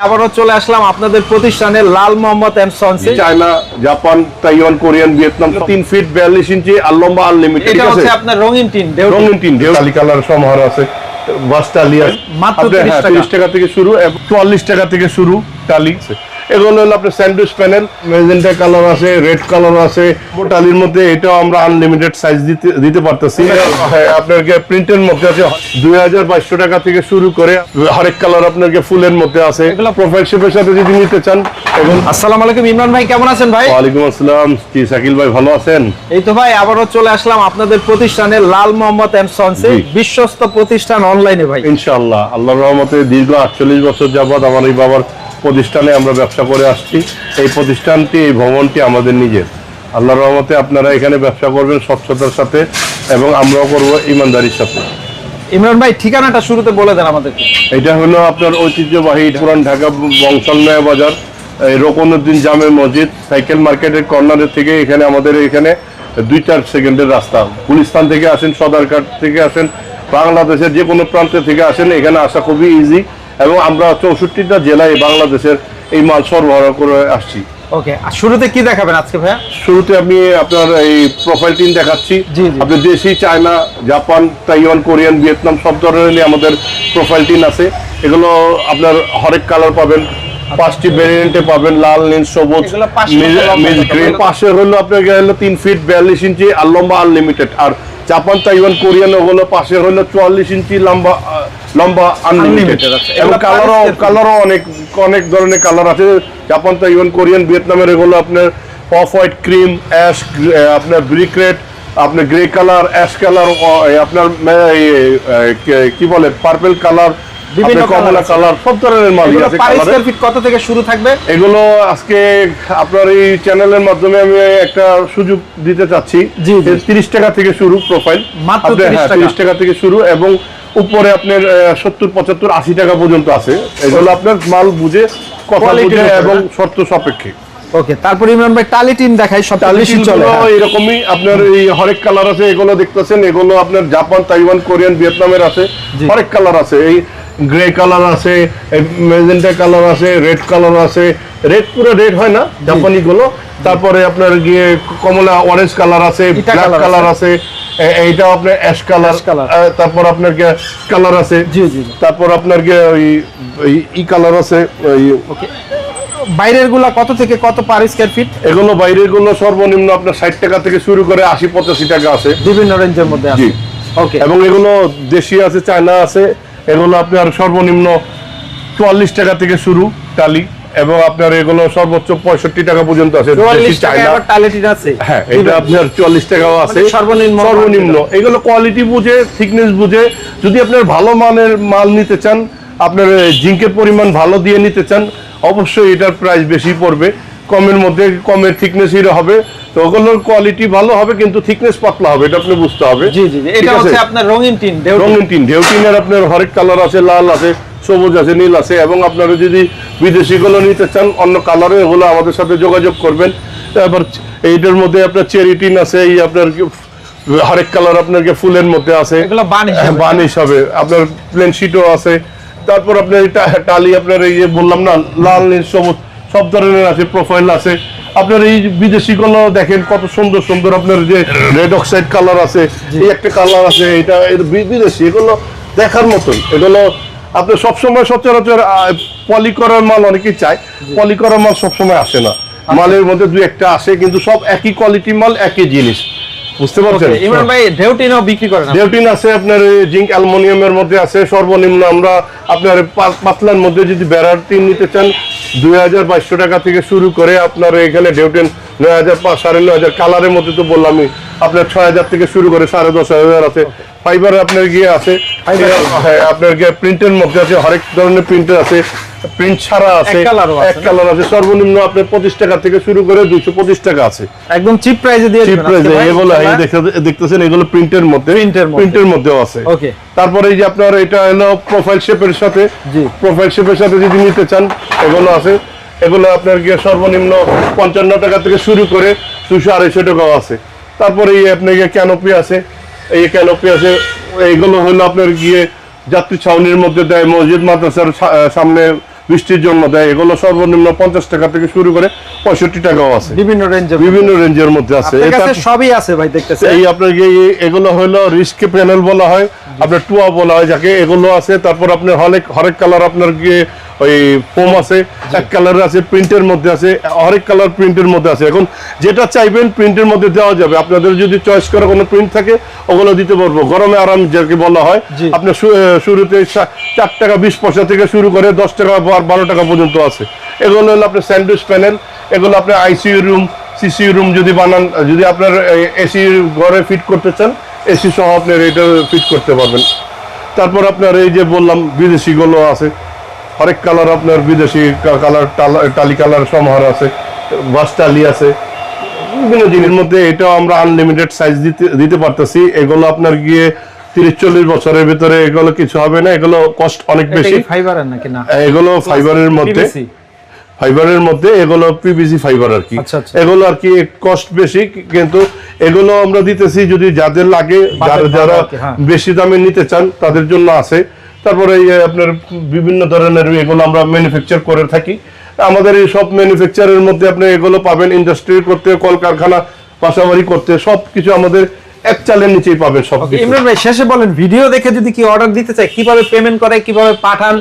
আবারও চলে আসলাম আপনাদের প্রতিষ্ঠানে Lal Mohammad and sons China Japan Taiwan Korean Vietnam তিন ফিট বিয়াল্লিশ ইঞ্চি আর লম্বা আনলিমিটেড ঠিক এটা আছে? হচ্ছে আপনার রঙিন টিন রঙিন টিন কালি কালার সমাহার আছে। বাসটালি আছে। মাত্র 30 হ্যাঁ, টাকা। 30 টাকা থেকে শুরু চুয়াল্লিশ টাকা থেকে শুরু। টালি এগুলো হলো আপনার স্যান্ডউইচ প্যানেল মেজেন্টা কালার আছে রেড কালার আছে। টালির মধ্যে এটাও আমরা আনলিমিটেড সাইজ দিতে দিতে পারতেছি। হ্যাঁ, আপনার প্রিন্টের মধ্যে আছে দুই হাজার বাইশশো টাকা থেকে শুরু করে হরেক কালার আপনার ফুলের মধ্যে আছে। এগুলো- প্রোফাইল শেপের সাথে যদি নিতে চান এবং আসসালামু আলাইকুম ইমরান ভাই কেমন আছেন ভাই? ওয়ালাইকুম আসসালাম। কি শাকিল ভাই ভালো আছেন? এই তো ভাই আবারও চলে আসলাম আপনাদের প্রতিষ্ঠানে লাল মোহাম্মদ এন্ড সনসি। বিশ্বস্ত প্রতিষ্ঠান অনলাইনে ভাই। ইনশাআল্লাহ আল্লাহর রহমতে দীর্ঘ আটচল্লিশ বছর যাবৎ আমার এই বাবার প্রতিষ্ঠানে আমরা ব্যবসা করে আসছি। এই প্রতিষ্ঠানটি এই ভবনটি আমাদের নিজের। আল্লাহর রহমতে আপনারা এখানে ব্যবসা করবেন স্বচ্ছতার সাথে এবং আমরাও করব ইমানদারির সাথে। ইমরান ভাই ঠিকানাটা শুরুতে বলে দেন আমাদেরকে। এটা হলো আপনার ঐতিহ্যবাহী পুরান ঢাকা বংশালনয়া বাজার এই রোকনউদ্দিন জামে মসজিদ সাইকেল মার্কেটের কর্নারের থেকে এখানে আমাদের এখানে দুই চার সেকেন্ডের রাস্তা। গুলিস্তান থেকে আসেন সদরঘাট থেকে আসেন বাংলাদেশের যে কোনো প্রান্ত থেকে আসেন এখানে আসা খুবই ইজি এবং আমরা চৌষট্টিটা জেলায় বাংলাদেশের এই মাল সরবরাহ করে আসছি। ওকে আর শুরুতে কি দেখাবেন আজকে ভাইয়া? শুরুতে আমি আপনার এই প্রোফাইল টিন দেখাচ্ছি। আপনি দেশি China Japan Taiwan Korean Vietnam সব ধরনেরই আমাদের প্রোফাইল টিন আছে। এগুলো আপনার হরেক কালার পাবেন। পাঁচটি ভেরিয়েন্টে পাবেন লাল নীল সবুজ গ্রিন পাশে হলো আপনার হলো তিন ফিট বিয়াল্লিশ ইঞ্চি আর লম্বা আনলিমিটেড আর জাপান তাইওয়ান কোরিয়ান হলো পাশে হলো চুয়াল্লিশ ইঞ্চি লম্বা লম্বা আনলিমিটেড এবং কালারও কালারও অনেক অনেক ধরনের কালার আছে। জাপান তো ইভেন কোরিয়ান ভিয়েতনামের এগুলো আপনার অফ হোয়াইট ক্রিম অ্যাশ আপনার ব্রিক রেড আপনার গ্রে কালার অ্যাশ কালার আপনার কি বলে? পার্পেল কালার বিভিন্ন কমলা। কালার সব ধরনের মাল আছে স্কয়ার ফিট কত থেকে শুরু থাকবে এগুলো আজকে আপনার এই চ্যানেলের মাধ্যমে আমি একটা সুযোগ দিতে চাচ্ছি জি, জি। তিরিশ টাকা থেকে শুরু প্রোফাইল মাত্র 30 টাকা। তিরিশ টাকা থেকে শুরু এবং উপরে আপনার সত্তর পঁচাত্তর আশি টাকা পর্যন্ত আছে এগুলো আপনার মাল বুঝে কথা বুঝে এবং শর্ত সাপেক্ষে ওকে তারপর ইমরান ভাই টালি টিন দেখাই সব বেশি চলে হ্যাঁ। এরকমই আপনার এই হরেক কালার আছে এগুলো দেখতেছেন এগুলো আপনার জাপান তাইওয়ান কোরিয়ান ভিয়েতনামের আছে হরেক কালার আছে এই গ্রে কালার আছে মেজেন্টা কালার আছে রেড কালার আছে। রেড পুরো রেড হয় না জাপানি গুলো তারপরে আপনার গিয়ে কমলা অরেঞ্জ কালার আছে ব্ল্যাক কালার আছে। এইটাও আপনার অ্যাশ কালার তারপর আপনার কালার আছে। জি, জি। তারপর আপনার গিয়ে ওই ওই ই কালার আছে ওই বাইরেরগুলা কত থেকে কত পার স্কয়ার ফিট এগুলো বাইরেরগুলো সর্বনিম্ন আপনার ষাট টাকা থেকে শুরু করে আশি পঁচাশি টাকা আছে। বিভিন্ন রেঞ্জের মধ্যে আছে। ওকে এবং এগুলো দেশি আছে চায়না আছে। এগুলো আপনার সর্বনিম্ন চুয়াল্লিশ টাকা থেকে শুরু টালি এবং আপনার এগুলো সর্বোচ্চ পঁয়ষট্টি টাকা পর্যন্ত আছে চুয়াল্লিশ আছে। হ্যাঁ এটা আপনার চুয়াল্লিশ টাকাও আছে। মানে সর্বনিম্ন। সর্বনিম্ন এগুলো কোয়ালিটি বুঝে থিকনেস বুঝে যদি আপনার ভালো মানের মাল নিতে চান আপনার জিঙ্কের পরিমাণ ভালো দিয়ে নিতে চান অবশ্যই এটার প্রাইস বেশি পড়বে। কমের মধ্যে কমের থিকনেস হবে। তো ওগুলোর কোয়ালিটি ভালো হবে কিন্তু থিকনেস পাতলা হবে এটা আপনি বুঝতে হবে। জি জি। এটা হচ্ছে আপনার রঙিন টিন। রঙিন টিন। ঢেউ টিনের আপনার হরেক কালার আছে লাল আছে সবুজ আছে নীল আছে এবং আপনারা যদি বিদেশিগুলো নিতে চান অন্য কালারে হলো আমাদের সাথে যোগাযোগ করবেন। তারপর এইটার মধ্যে আপনার চেরি টিন আছে এই আপনার হরেক কালার আপনার কি ফুলের মধ্যে আছে। এগুলো বান হিসেবে। হ্যাঁ, বান আপনার প্লেন শিটও আছে। তারপর আপনার এটা টালি আপনার এই যে বললাম না লাল নীল সবুজ সব ধরনের আছে প্রোফাইল আছে। আপনার এই বিদেশি গুলো দেখেন কত সুন্দর সুন্দর আপনার যে রেড অক্সাইড কালার আছে এই একটা কালার আছে এটা বিদেশি এগুলো দেখার মতন। এগুলো আপনার সবসময় সচরাচর পলি করার মাল অনেকেই চায়। পলি করার মাল সবসময় আসে না। মালের মধ্যে দুই একটা আসে কিন্তু সব একই কোয়ালিটি মাল একই জিনিস। বুঝতে পারছেন? ইমরান ভাই ঢেউ টিনও বিক্রি করেন আপনি? ডেউটিন আছে আপনার জিঙ্ক অ্যালুমিনিয়ামের মধ্যে আছে সর্বনিম্ন আমরা আপনার পাতলার মধ্যে যদি বেড়ার টিন নিতে চান দুই হাজার বাইশশো টাকা থেকে শুরু করে আপনার এখানে ডেউটেন নয় হাজার পাঁচ সাড়ে নয় হাজার কালারের মধ্যে তো বললামই আপনার ছয় হাজার থেকে শুরু করে সাড়ে দশ হাজার আছে। ফাইবার আপনার গিয়ে আছে। হ্যাঁ আপনার গিয়ে প্রিন্টের মধ্যে আছে হরেক ধরনের প্রিন্টার আছে। প্রিন্ট ছাড়া আছে এক কালার আছে সর্বনিম্ন আপনার পঁচিশ টাকা থেকে শুরু করে দুইশো পঁচিশ টাকা আছে। একদম চিপ প্রাইসে দিয়ে চিপ প্রাইসে এগুলো দেখতেছেন এগুলো প্রিন্টের মধ্যে। প্রিন্টের মধ্যেও আছে. তারপরে এই যে আপনার এটা হলো প্রোফাইল শেপের সাথে। প্রোফাইল শেপের সাথে যদি নিতে চান এগুলো আছে। এগুলো আপনার গিয়ে সর্বনিম্ন পঞ্চান্ন টাকা থেকে শুরু করে দুশো আড়াইশো টাকাও আছে। তারপরে এই আপনার গিয়ে ক্যানোপি আছে। এই ক্যানোপি আছে। এইগুলো হলো আপনার গিয়ে যাত্রী ছাউনির মধ্যে দেয় মসজিদ মাদ্রাসার সামনে বৃষ্টির জন্য দেয়। এগুলো সর্বনিম্ন পঞ্চাশ টাকা থেকে শুরু করে পঁয়ষট্টি টাকাও আছে। বিভিন্ন রেঞ্জে বিভিন্ন রেঞ্জের মধ্যে আছে। সবই আছে ভাই দেখতেছি এই আপনার এগুলো হলো রিস্ক প্যানেল বলা হয়। আপনার টুয়া বলা হয় যাকে। এগুলো আছে। তারপর আপনার হরেক হরেক কালার আপনার গিয়ে ওই ফোম আছে এক কালার আছে প্রিন্টের মধ্যে আছে হরেক কালার প্রিন্টের মধ্যে আছে। এখন যেটা চাইবেন প্রিন্টের মধ্যে দেওয়া যাবে। আপনাদের যদি চয়েস করা কোনো প্রিন্ট থাকে ওগুলো দিতে পারব। গরমে আরাম যাকে বলা হয়। আপনার শুরুতে চার টাকা বিশ পয়সা থেকে শুরু করে দশ টাকা বা বারো টাকা পর্যন্ত আছে। এগুলো হলো আপনার স্যান্ডউইচ প্যানেল। এগুলো আপনার আইসিইউ রুম সিসি রুম যদি বানান যদি আপনার এসি ঘরে ফিট করতে চান এসি সহ আপনার এটা ফিট করতে পারবেন। তারপর আপনার এই যে বললাম বিদেশিগুলো আছে। হরেক কালার আপনার বিদেশি কালার টালি কালার সমাহার আছে বাস টালি আছে। বিভিন্ন জিনিসের মধ্যে এটাও আমরা আনলিমিটেড সাইজ দিতে দিতে পারতেছি। এগুলো আপনার গিয়ে তিরিশ চল্লিশ বছরের ভিতরে এগুলো কিছু হবে না। এগুলো কস্ট অনেক বেশি। ফাইবারের নাকি? না। এগুলো ফাইবারের মধ্যে? ফাইবারের মধ্যে এগুলো পিভিসি ফাইবার আর কি। আচ্ছা, আচ্ছা। এগুলো আর কি কস্ট বেশি কিন্তু এগুলো আমরা দিতেছি যদি যাদের লাগে যারা হ্যাঁ। বেশি দামে নিতে চান তাদের জন্য আছে। তারপরে এই আপনার বিভিন্ন ধরনের এগুলো আমরা ম্যানুফ্যাকচার করে থাকি। আমাদের এই সব ম্যানুফ্যাকচারের মধ্যে আপনি এগুলো পাবেন ইন্ডাস্ট্রি করতে কলকারখানা বাসাবাড়ি করতে সব কিছু আমাদের এক চালের নিচেই পাবেন সব ইমরান ভাই শেষে বলেন ভিডিও দেখে যদি কি অর্ডার দিতে চায় কীভাবে পেমেন্ট করে কীভাবে পাঠান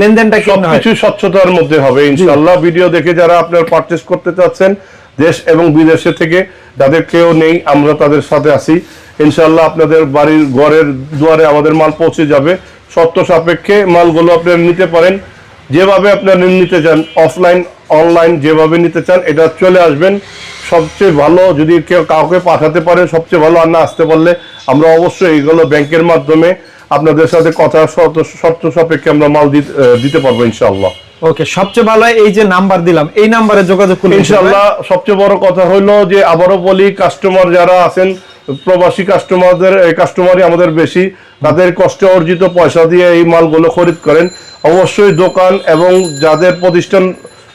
লেনদেনটা হয়? সবকিছু স্বচ্ছতার মধ্যে হবে ইনশাল্লাহ ভিডিও দেখে যারা আপনার পারচেস করতে চাচ্ছেন দেশ এবং বিদেশে থেকে যাদের কেউ নেই আমরা তাদের সাথে আছি। ইনশাল্লাহ আপনাদের বাড়ির ঘরের দুয়ারে আমাদের মাল পৌঁছে যাবে। শর্ত সাপেক্ষে মালগুলো আপনারা নিতে পারেন। যেভাবে আপনারা নিতে চান অফলাইন অনলাইন যেভাবে নিতে চান এটা চলে আসবেন। সবচেয়ে ভালো যদি কেউ কাউকে পাঠাতে পারে সবচেয়ে ভালো আর না আসতে পারলে আমরা অবশ্যই এগুলো ব্যাংকের মাধ্যমে আপনাদের সাথে কথা শর্ত শর্ত সাপেক্ষে আমরা মাল দিতে দিতে পারব ইনশাল্লাহ ওকে সবচেয়ে ভালো এই যে নাম্বার দিলাম এই নাম্বারে যোগাযোগ করুন ইনশাল্লাহ সবচেয়ে বড় কথা হলো যে আবারও বলি কাস্টমার যারা আছেন প্রবাসী কাস্টমারদের কাস্টমারই আমাদের বেশি। তাদের কষ্ট অর্জিত পয়সা দিয়ে এই মালগুলো খরিদ করেন। অবশ্যই দোকান এবং যাদের প্রতিষ্ঠান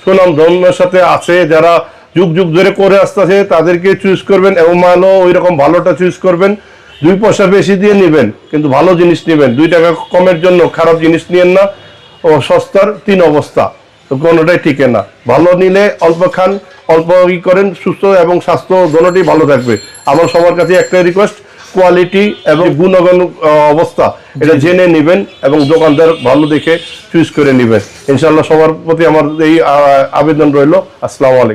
সুনাম ধর্মের সাথে আছে, যারা যুগ যুগ ধরে করে আসতেছে, তাদেরকে চুজ করবেন এবং মালও ওই রকম ভালোটা চুজ করবেন। দুই পয়সা বেশি দিয়ে নেবেন, কিন্তু ভালো জিনিস নেবেন। দুই টাকা কমের জন্য খারাপ জিনিস নিয়েন না। ও সস্তার তিন অবস্থা। তো কোনোটাই ঠিক না। ভালো নিলে অল্প খান অল্প ই করেন সুস্থ এবং স্বাস্থ্য দোনোটি ভালো থাকবে। আমার সবার কাছে একটাই রিকোয়েস্ট কোয়ালিটি এবং গুণগণ অবস্থা। এটা জেনে নেবেন এবং দোকানদার ভালো দেখে চুজ করে নেবেন। ইনশাল্লাহ সবার প্রতি আমার এই আবেদন রইল। আসসালামু আলাইকুম।